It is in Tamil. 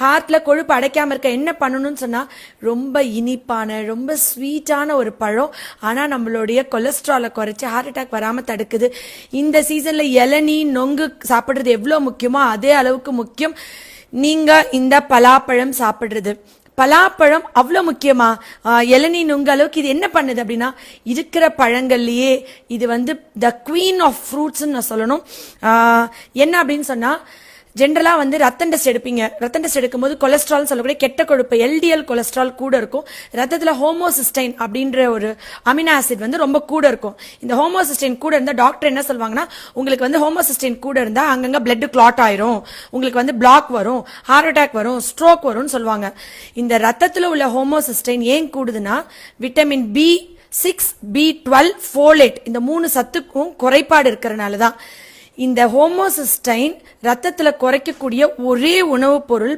ஹார்ட்ல கொழுப்பு அடைக்காம இருக்க என்ன பண்ணணும்னு சொன்னா ரொம்ப இனிப்பான ரொம்ப ஸ்வீட்டான ஒரு பழம். ஆனா நம்மளுடைய கொலஸ்ட்ராலை குறைச்சி ஹார்ட் அட்டாக் வராம தடுக்குது. இந்த சீசன்ல இளநீ நொங்கு சாப்பிடுறது எவ்வளவு முக்கியமோ அதே அளவுக்கு முக்கியம். நீங்க இந்த பலாப்பழம் சாப்பிடுறது. பலாப்பழம் அவ்வளோ முக்கியமா? ஆஹ் இளநீ நுங்க அளவுக்கு இது என்ன பண்ணுது அப்படின்னா இருக்கிற பழங்கள்லயே இது வந்து த குவீன் ஆஃப் ஃப்ரூட்ஸ்ன்னு நான் சொல்லணும். ஆஹ் என்ன அப்படின்னு சொன்னா ஜென்ரலாக வந்து ரத்தம் டெஸ்ட் எடுப்பீங்க. ரத்தம் டெஸ்ட் எடுக்கும்போது கொலஸ்ட்ரால் சொல்லக்கூடிய கெட்ட கொழுப்பு எல்டிஎல் கொலஸ்ட்ரால் கூட இருக்கும். ரத்தத்தில் ஹோமோசிஸ்டைன் அப்படின்ற ஒரு அமினோ ஆசிட் வந்து ரொம்ப கூட இருக்கும். இந்த ஹோமோசிஸ்டைன் கூட இருந்தால் டாக்டர் என்ன சொல்லுவாங்கன்னா உங்களுக்கு வந்து ஹோமோசிஸ்டைன் கூட இருந்தால் அங்கங்கே பிளட் கிளாட் ஆயிரும். உங்களுக்கு வந்து பிளாக் வரும் ஹார்ட் அட்டாக் வரும் ஸ்ட்ரோக் வரும்னு சொல்லுவாங்க இந்த ரத்தத்தில் உள்ள ஹோமோசிஸ்டைன் ஏன் கூடுதுன்னா vitamin B six B twelve folate இந்த மூணு சத்துக்கும் குறைபாடு இருக்கிறனால தான் இந்த ஹோமோசிஸ்டைன் ரத்தத்தில் குறைக்கக்கூடிய ஒரே உணவுப் பொருள்